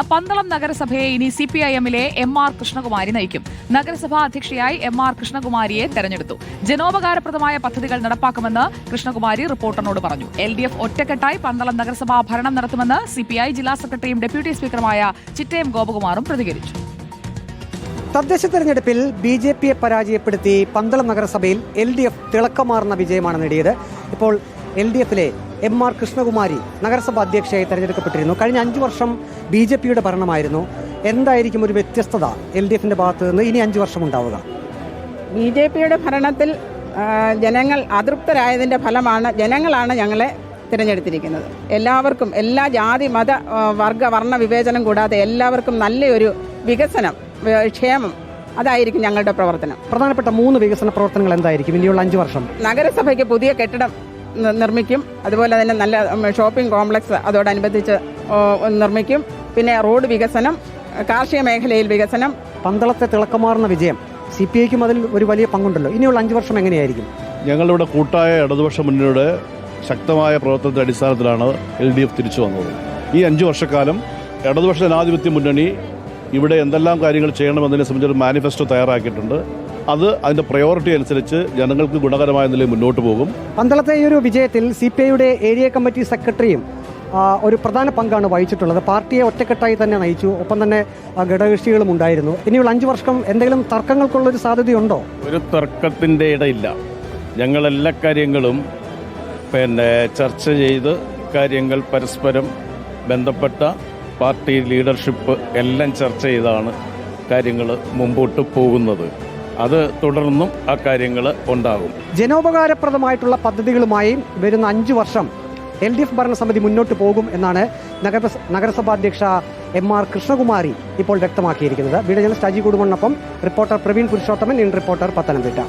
പന്തളം നഗരസഭയെ ഇനി C P I എമ്മിലെ എം ആർ കൃഷ്ണകുമാരി നയിക്കും. നഗരസഭാ അധ്യക്ഷയായി എം ആർ കൃഷ്ണകുമാരിയെ തെരഞ്ഞെടുത്തു. ജനോപകാരപ്രദമായ പദ്ധതികൾ നടപ്പാക്കുമെന്ന് കൃഷ്ണകുമാരി റിപ്പോർട്ടറിനോട് പറഞ്ഞു. എൽ ഡി എഫ് ഒറ്റക്കെട്ടായി പന്തളം നഗരസഭാ ഭരണം നടത്തുമെന്ന് സി പി ഐ ജില്ലാ സെക്രട്ടറിയും ഡെപ്യൂട്ടി സ്പീക്കറുമായ ചിറ്റയം ഗോപകുമാറും പ്രതികരിച്ചു. തദ്ദേശ തെരഞ്ഞെടുപ്പിൽ ബി ജെ പിയെ പരാജയപ്പെടുത്തി പന്തളം നഗരസഭയിൽ എൽ ഡി എഫ് തിളക്കമാർന്ന വിജയമാണ് നേടിയത്. ഇപ്പോൾ എൽ ഡി എഫിലെ എം ആർ കൃഷ്ണകുമാരി നഗരസഭ അധ്യക്ഷയായി തെരഞ്ഞെടുക്കപ്പെട്ടിരുന്നു. കഴിഞ്ഞ അഞ്ചു വർഷം ബി ജെ പിയുടെ ഭരണമായിരുന്നു. എന്തായിരിക്കും ഒരു വ്യത്യസ്തത എൽ ഡി എഫിന്റെ ഭാഗത്ത് നിന്ന് ഇനി അഞ്ചു വർഷം ഉണ്ടാവുക. ബി ജെ പിയുടെ ഭരണത്തിൽ ജനങ്ങൾ അതൃപ്തരായതിന്റെ ഫലമാണ് ജനങ്ങളാണ് ഞങ്ങളെ തിരഞ്ഞെടുത്തിരിക്കുന്നത്. എല്ലാവർക്കും എല്ലാ ജാതി മത വർഗ വർണ വിവേചനം കൂടാതെ എല്ലാവർക്കും നല്ലൊരു വികസനം ക്ഷേമം അതായിരിക്കും ഞങ്ങളുടെ പ്രവർത്തനം. പ്രധാനപ്പെട്ട മൂന്ന് വികസന പ്രവർത്തനങ്ങൾ എന്തായിരിക്കും? ഇനിയുള്ള അഞ്ചു വർഷം. നഗരസഭയ്ക്ക് പുതിയ കെട്ടിടം നിർമ്മിക്കും. അതുപോലെ തന്നെ നല്ല ഷോപ്പിംഗ് കോംപ്ലക്സ് അതോടനുബന്ധിച്ച് നിർമ്മിക്കും. പിന്നെ റോഡ് വികസനം കാർഷിക മേഖലയിൽ വികസനം. പന്തളത്തെ തിളക്കമാർന്ന വിജയം. സി പി ഐക്കും അതിൽ ഒരു വലിയ പങ്കുണ്ടല്ലോ. ഇനിയുള്ള അഞ്ച് വർഷം എങ്ങനെയായിരിക്കും? ഞങ്ങളുടെ കൂട്ടായ ഇടതുപക്ഷ മുന്നണിയുടെ ശക്തമായ പ്രവർത്തനത്തിന്റെ അടിസ്ഥാനത്തിലാണ് എൽ ഡി എഫ് തിരിച്ചു വന്നത്. ഈ അഞ്ചു വർഷക്കാലം ഇടതുപക്ഷ ജനാധിപത്യ മുന്നണി ഇവിടെ എന്തെല്ലാം കാര്യങ്ങൾ ചെയ്യണമെന്നതിനെ സംബന്ധിച്ച് ഒരു മാനിഫെസ്റ്റോ തയ്യാറാക്കിയിട്ടുണ്ട്. അത് അതിന്റെ പ്രയോറിറ്റി അനുസരിച്ച് ജനങ്ങൾക്ക് ഗുണകരമായ നിലയിൽ മുന്നോട്ട് പോകും. പന്തളത്തെ ഈ ഒരു വിജയത്തിൽ സി പി ഐയുടെ ഏരിയ കമ്മിറ്റി സെക്രട്ടറിയും ഒരു പ്രധാന പങ്കാണ് വഹിച്ചിട്ടുള്ളത്. പാർട്ടിയെ ഒറ്റക്കെട്ടായി തന്നെ നയിച്ചു. ഒപ്പം തന്നെ ഘടകകക്ഷികളും ഉണ്ടായിരുന്നു. ഇനിയുള്ള അഞ്ചു വർഷം എന്തെങ്കിലും തർക്കങ്ങൾക്കുള്ള ഒരു സാധ്യതയുണ്ടോ? ഒരു തർക്കത്തിന്റെ ഇടയില്ല. ഞങ്ങൾ എല്ലാ കാര്യങ്ങളും പിന്നെ ചർച്ച ചെയ്ത് കാര്യങ്ങൾ പരസ്പരം ബന്ധപ്പെട്ട പാർട്ടി ലീഡർഷിപ്പ് എല്ലാം ചർച്ച ചെയ്താണ് കാര്യങ്ങൾ മുമ്പോട്ട് പോകുന്നത്. അത് തുടർന്നും ആ ഉണ്ടാകും. ജനോപകാരപ്രദമായിട്ടുള്ള പദ്ധതികളുമായി വരുന്ന അഞ്ചു വർഷം എൽ ഡി എഫ് ഭരണസമിതി മുന്നോട്ട് പോകും എന്നാണ് നഗര നഗരസഭാ അധ്യക്ഷ എം ആർ കൃഷ്ണകുമാരി ഇപ്പോൾ വ്യക്തമാക്കിയിരിക്കുന്നത്. Video journalist Aji കുടുംബനൊപ്പം reporter Praveen Purushothaman in reporter Pathanamthitta.